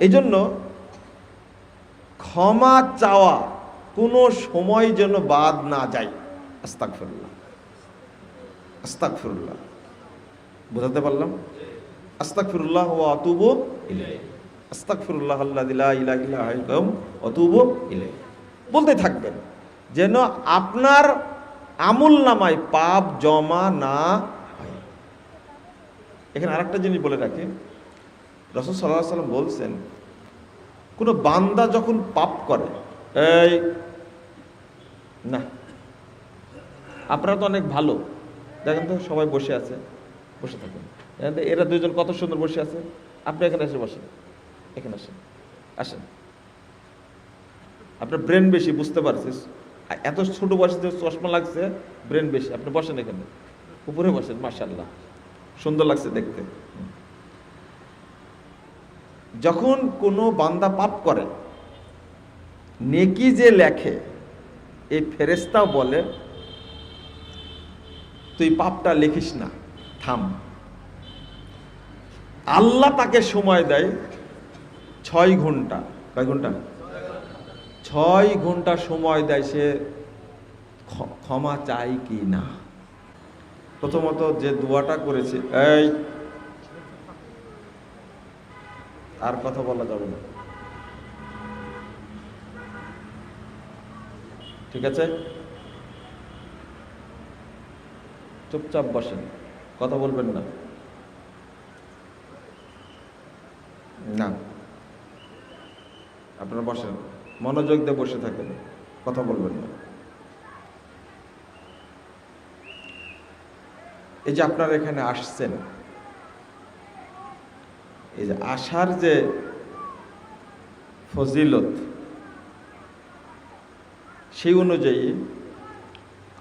এই জন্য ক্ষমা চাওয়া কোনো সময় যেন বাদ না যায়। আস্তাক ফিরুল্লাহ আস্তাক ফিরুল্লাহ বোঝাতে পারলাম আস্তাক ফিরুল্লাহ ও অতুবু ইলাই আস্তাক ফিরুল্লাহ আল্লাহ অতুবু বলতে থাকবেন, যেন আপনার আমুল নামায় পাপ জমা না হয়। এখানে আরেকটা জিনিস বলে রাখি। রসুল সাল্লাহ সাল্লাম বলছেন, কোনো বান্দা যখন পাপ করে, এই, না, আপনারা তো অনেক ভালো, দেখেন তো সবাই বসে আছে, বসে থাকেন। এরা দুজন কত সুন্দর বসে আছে, আপনি এখানে এসে বসেন, এখানে আসেন আসেন। আপনার ব্রেন বেশি, বুঝতে পারছিস? এত ছোট বয়সে যে চশমা লাগছে, ব্রেন বেশি, আপনি বসেন এখানে, উপরে বসেন মার্শাল্লাহ সুন্দর লাগছে দেখতে। যখন কোনো বান্দা পাপ করে, নেকি যে লেখে, এই ফেরেস্তাও বলে, তুই পাপটা লিখিস না, থাম। আল্লাহ তাকে সময় দেয় ছয় ঘণ্টা। কয় ঘণ্টা? ছয় ঘণ্টা সময় দেয় সে ক্ষ- ক্ষমা চাই কি না? প্রথমত যে দোয়াটা করেছে, এই আর কথা বলা যাবে না। ঠিক আছে? চুপচাপ বসেন, কথা বলবেন না। না। আপনারা বসেন, মনোযোগ দিয়ে বসে থাকেন, কথা বলবেন না। এই যে আপনারা এখানে আসছেন এই যে আশার যে ফজিলত, সেই অনুযায়ী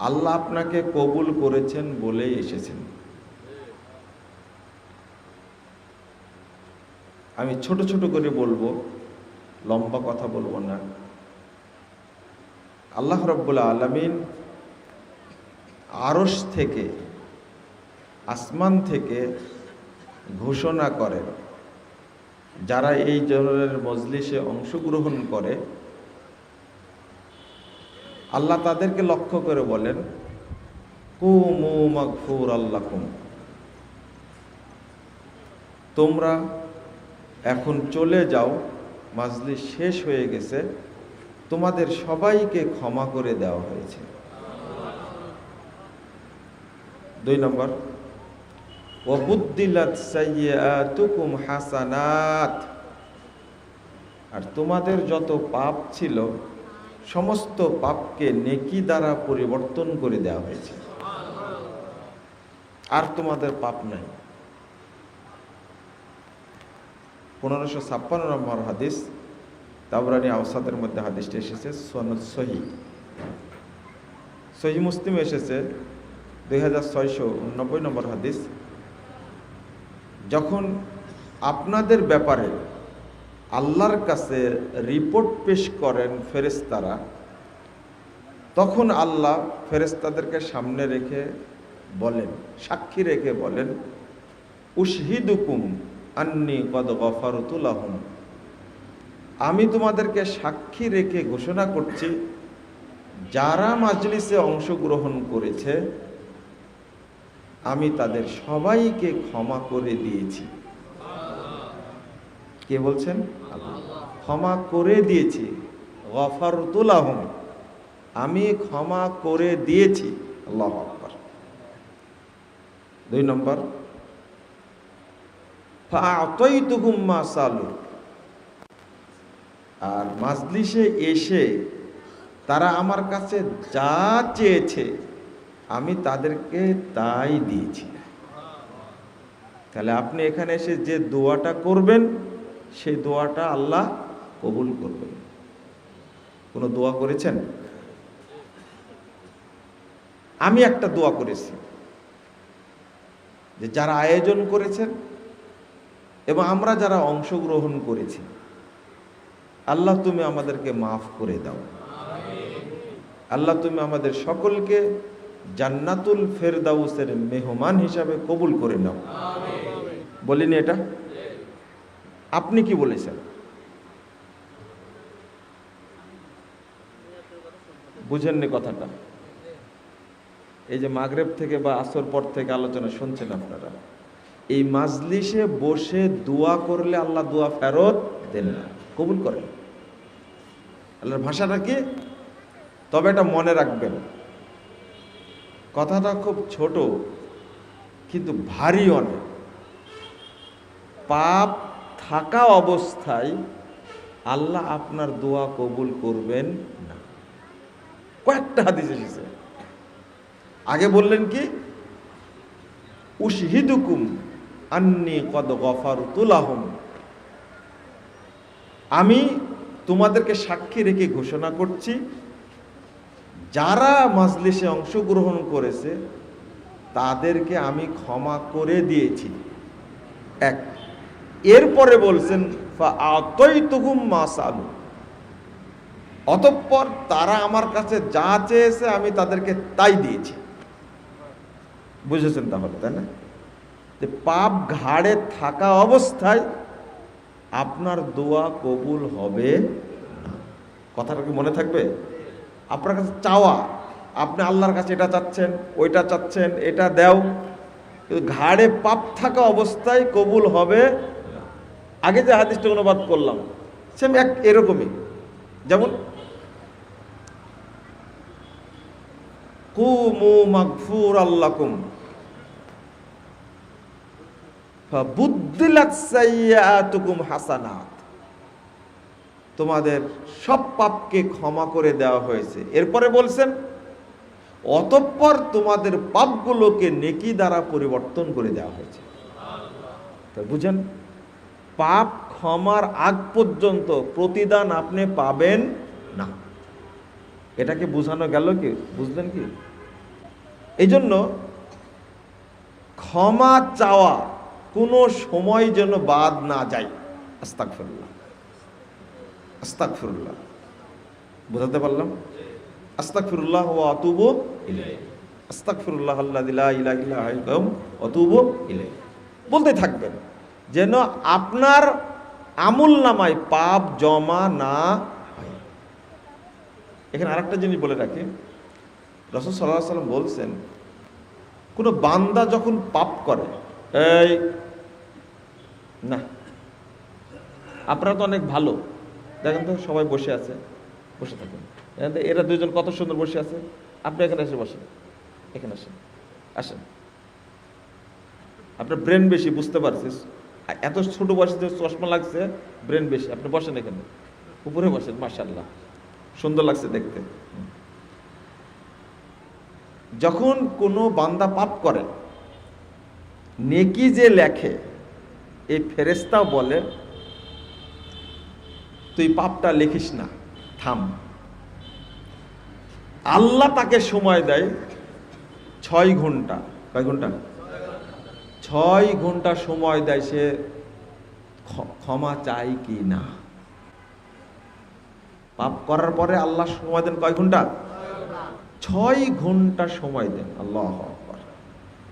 আল্লাহ আপনাকে কবুল করেছেন বলেই এসেছেন। আমি ছোট ছোট করে বলব, লম্বা কথা বলব না। আল্লাহ রব্বুল আলমিন আরস থেকে, আসমান থেকে ঘোষণা করেন। যারা এই ধরনের মজলিসে অংশগ্রহণ করে, আল্লাহ তাদেরকে লক্ষ্য করে বলেন, কুমু আল্লাহ কুম তোমরা এখন চলে যাও, মাজলিস শেষ হয়ে গেছে, তোমাদের সবাইকে ক্ষমা করে দেওয়া হয়েছে। দুই নম্বর আর তোমাদের যত পাপ ছিল, সমস্ত পাপকে নেকি দ্বারা পরিবর্তন করে দেওয়া হয়েছে। আর তোমাদের পাপ নাই। পনেরোশো ছাপ্পান্ন নম্বর হাদিস তাবরানি আওসাদের মধ্যে হাদিসটি এসেছে, সনদ সহি। সহি মুসলিম এসেছে, দুই হাজার ছয়শো উননব্বই নম্বর হাদিস। যখন আপনাদের ব্যাপারে আল্লাহর কাছে রিপোর্ট পেশ করেন ফেরেস্তারা তখন আল্লাহ ফেরেস্তাদেরকে সামনে রেখে বলেন, সাক্ষী রেখে বলেন, উশহিদুকুম আন্নি কদ গফারতুলাহুম আমি তোমাদেরকে সাক্ষী রেখে ঘোষণা করছি, যারা মাজলিসে অংশগ্রহণ করেছে আমি তাদের সবাইকে ক্ষমা করে দিয়েছি। কে বলছেন? ক্ষমা করে দিয়েছি। গফারতুলাহম। আমি ক্ষমা করে দিয়েছি। আল্লাহ আকবর। দুই নম্বর। আর মাজলিসে এসে তারা আমার কাছে যা চেয়েছে আমি তাদেরকে তাই দিয়েছি। তাহলে আপনি এখানে এসে যে দোয়াটা করবেন, সেই দোয়াটা আল্লাহ কবুল করবেন। কোনো দোয়া করেছেন? আমি একটা দোয়া করেছি। যে যারা আয়োজন করেছেন এবং আমরা যারা অংশগ্রহণ করেছি, আল্লাহ তুমি আমাদেরকে মাফ করে দাও। আল্লাহ তুমি আমাদের সকলকে জান্নাতুল ফেরদাউসের মেহমান হিসাবে কবুল করে নাও। বলিনি এটা? আপনি কি বলেছেন? বুঝেননি কথাটা? এই যে মাগরেব থেকে বা আসর পর থেকে আলোচনা শুনছেন আপনারা এই মাজলিসে বসে দোয়া করলে আল্লাহ দোয়া ফেরত দেন না কবুল করেন। আল্লাহর ভাষাটা কি? তবে এটা মনে রাখবেন। কথাটা খুব ছোট, কিন্তু ভারী অনেক। পাপ থাকা অবস্থায় আল্লাহ আপনার দোয়া কবুল করবেন না। কয়েকটা হাদিস এসেছে। আগে বললেন কি, উশহিদুকুম আন্নি কদ গফার তুলাহম আমি তোমাদেরকে সাক্ষী রেখে ঘোষণা করছি যারা মাজলিসে অংশগ্রহণ করেছে, তাদেরকে আমি ক্ষমা করে দিয়েছি। এক, এরপরে বলছেন অতঃপর তারা আমার কাছে যা চেয়েছে, আমি তাদেরকে তাই দিয়েছি। বুঝেছেন তাহলে, তাই না? যে পাপ ঘাড়ে থাকা অবস্থায় আপনার দোয়া কবুল হবে। কথাটা কি মনে থাকবে? আপনার কাছে চাওয়া, আপনি আল্লাহর কাছে এটা চাচ্ছেন, ওইটা চাচ্ছেন, এটা দেও। ঘাড়ে পাপ থাকা অবস্থায় কবুল হবে। আগে যে হাদিসটা অনুবাদ করলাম সেম এক, এরকমই। যেমন, কুমু হাসানাত। তোমাদের সব পাপকে ক্ষমা করে দেওয়া হয়েছে। এরপরে বলছেন, অতঃপর তোমাদের পাপগুলোকে নেকি দ্বারা পরিবর্তন করে দেওয়া হয়েছে। তা বুঝেন, পাপ ক্ষমার আগ পর্যন্ত প্রতিদান আপনি পাবেন না। এটাকে বোঝানো গেল কি? বুঝলেন কি? এই জন্য ক্ষমা চাওয়া কোনো সময় যেন বাদ না যায়। আস্তাক আস্তাক ফিরুল্লাহ বোঝাতে পারলাম? আস্তাক ফিরুল্লাহ ও অতুবু আস্তাক ফিরুল্লাহ আল্লাহ দিলা ইলা ইলা অতুবু বলতে থাকবেন, যেন আপনার আমুল নামায় পাপ জমা না হয়। এখানে আরেকটা জিনিস বলে রাখি। রসদ সাল্লাহ সাল্লাম বলছেন, কোনো বান্দা যখন পাপ করে, এই, না, আপনারা তো অনেক ভালো। দেখেন তো সবাই বসে আছে, বসে থাকেন। দেখেন তো এরা দুজন কত সুন্দর বসে আছে। আপনি এখানে এসে বসেন, এখানে আসেন আসেন। আপনার ব্রেন বেশি, বুঝতে পারছিস? এত ছোট বয়সে যে চশমা লাগছে, ব্রেন বেশি। আপনি বসেন এখানে। উপরে বসেন মার্শাল্লাহ সুন্দর লাগছে দেখতে। যখন কোনো বান্দা পাপ করে, নেকি যে লেখে, এই ফেরেস্তাও বলে তুই পাপটা লিখিস না, থাম। আল্লাহ তাকে সময় দেয় ছয় ঘণ্টা। কয় ঘণ্টা? ছয় ঘণ্টা সময় দেয় সে ক্ষমা চাই কি না। পাপ করার পরে আল্লাহ সময় দেন কয় ঘণ্টা? ছয় ঘণ্টা সময় দেন, আল্লাহ।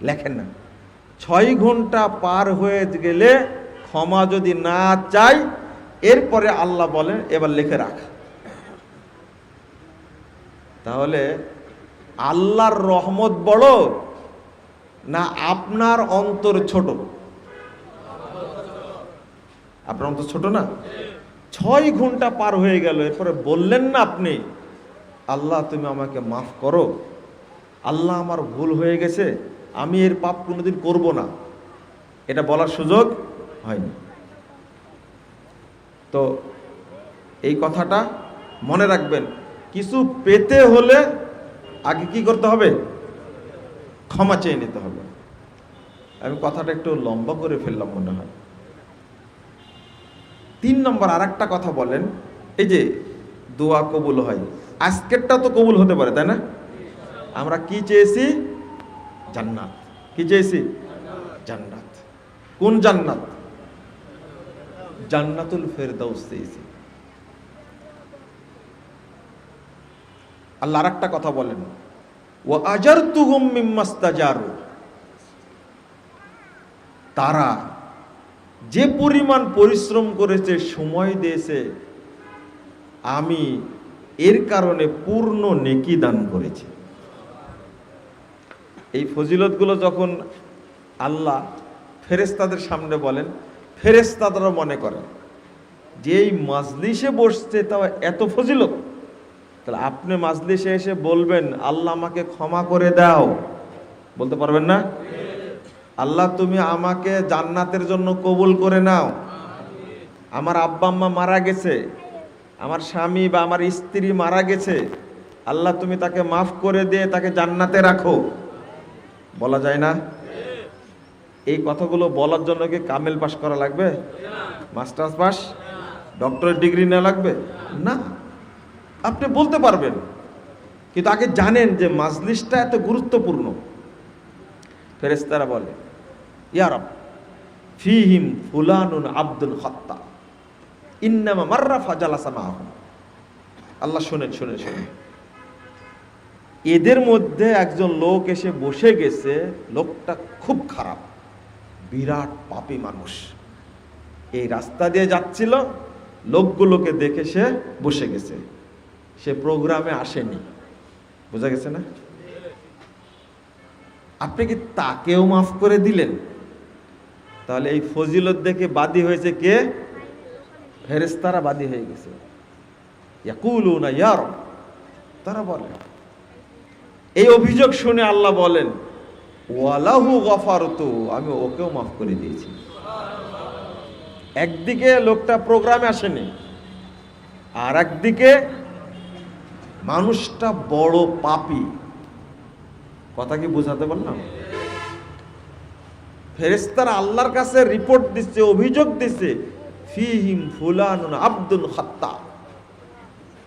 লেখেন না। ছয় ঘণ্টা পার হয়ে গেলে ক্ষমা যদি না চাই এরপরে আল্লাহ বলেন, এবার লিখে রাখ। তাহলে আল্লাহর রহমত বড় না আপনার অন্তর ছোট? আপনার অন্তর ছোট না? ছয় ঘণ্টা পার হয়ে গেল, এরপরে বললেন না আপনি, আল্লাহ তুমি আমাকে মাফ করো। আল্লাহ আমার ভুল হয়ে গেছে, আমি এর পাপ কোনোদিন করব না। এটা বলার সুযোগ হয়নি। তো এই কথাটা মনে রাখবেন, কিছু পেতে হলে আগে কি করতে হবে? ক্ষমা চেয়ে নিতে হবে। আমি কথাটা একটু লম্বা করে ফেললাম মনে হয়। তিন নম্বর আর একটা কথা বলেন, এই যে দোয়া কবুল হয়, আজকেরটা তো কবুল হতে পারে, তাই না? আমরা কি চেয়েছি? জান্নাত। কি চেয়েছি? জান্নাত। কোন জান্নাত? জান্নাতুল ফেরদাউস চেয়েছি আল্লাহ আর একটা কথা বলেন। ও আজার তুহুম মিম্মাস্তাজারু। তারা যে পরিমাণ পরিশ্রম করেছে, সময় দিয়েছে, আমি এর কারণে পূর্ণ নেকি দান করেছি। এই ফজিলতগুলো যখন আল্লাহ ফেরেস্তাদের সামনে বলেন ফেরেস্তাদেরও মনে করেন যে এই মাজলিসে বসছে তাও এত ফজিলত। তাহলে আপনি মাজলিসে এসে বলবেন, আল্লাহ আমাকে ক্ষমা করে দাও। বলতে পারবেন না? আল্লাহ, তুমি আমাকে জান্নাতের জন্য কবুল করে নাও। আমার আব্বা আম্মা মারা গেছে। আমার স্বামী বা আমার স্ত্রী মারা গেছে। আল্লাহ, তুমি তাকে মাফ করে দিয়ে তাকে জান্নাতে রাখো। বলা যায় না? এই কথাগুলো বলার জন্য কি কামেল পাস করা লাগবে? Masters pass? ডক্টরের ডিগ্রি নেওয়া লাগবে? না। আপনি বলতে পারবেন। কিন্তু আগে জানেন যে মাজলিসটা এত গুরুত্বপূর্ণ। ফেরেস্তারা বলে ইয়ারব ফিহিম ফুলানুন আব্দুল হত্তা ইন্নামা মার্রা ফাজালাসা আল্লাহ শোনেন শুনে শুনে এদের মধ্যে একজন লোক এসে বসে গেছে, লোকটা খুব খারাপ। বিরাট পাপী মানুষ। এই রাস্তা দিয়ে যাচ্ছিল, লোকগুলোকে দেখে সে বসে গেছে। সে প্রোগ্রামে আসেনি। বোঝা গেছে না? আপনি কি তাকেও মাফ করে দিলেন? তাহলে এই ফজিলত দেখে বাদী হয়েছে কে? ফেরেস্তারা বাদী হয়ে গেছে। তারা বলে, এই অভিযোগ শুনে আল্লাহ বলেন ওয়ালাহু গফারতু, আমি ওকেও মাফ করে দিয়েছি। একদিকে লোকটা প্রোগ্রামে আসেনি আর একদিকে মানুষটা বড় পাপী। কথা কি বোঝাতে পারলাম? ফেরেস্তারা আল্লাহর কাছে রিপোর্ট দিচ্ছে, অভিযোগ দিচ্ছে, ফিহিম ফুলান আব্দুল খাত্তা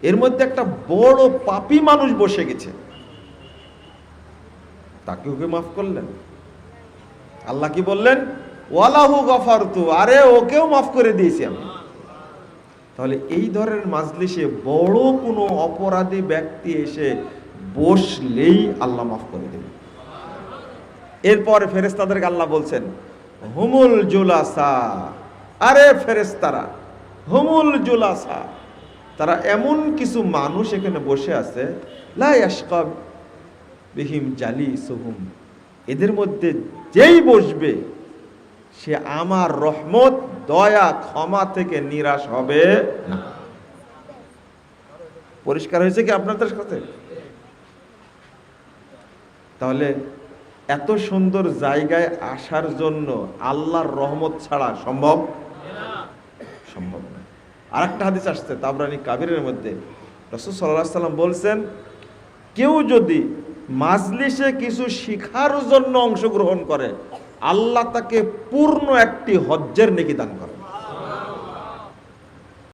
এর মধ্যে একটা বড় পাপী মানুষ বসে গেছে। তাকে ওকে মাফ করলেন? আল্লাহ কি বললেন? ওয়ালাহু গফারতু, আরে ওকেও মাফ করে দিয়েছি আমি। তাহলে এই ধরনের মাজলিসে বড় কোনো অপরাধী ব্যক্তি এসে বসলেই আল্লাহ মাফ করে দেবে। এরপরে ফেরেস্তাদেরকে আল্লাহ বলছেন, হুমুল জুলাসা। আরে ফেরেস্তারা হুমুল জুলাসা। তারা এমন কিছু মানুষ এখানে বসে আছে লাইয়াসকাব বিহিম জালি সুহুম। এদের মধ্যে যেই বসবে, সে আমার রহমত, দয়া, ক্ষমা থেকে নিরাশ হবে না। পরিষ্কার হয়েছে কি আপনাদের সাথে? তাহলে এত সুন্দর জায়গায় আসার জন্য আল্লাহর রহমত ছাড়া সম্ভব? সম্ভব না। আর একটা হাদিস আসছে তাবরানি কাবিরের মধ্যে। রসুল সাল্লাহ সাল্লাম বলছেন, কেউ যদি মাজলিসে কিছু শিখার জন্য অংশগ্রহণ করে আল্লাহ তাকে পূর্ণ একটি হজ্জের নেকি দান করে।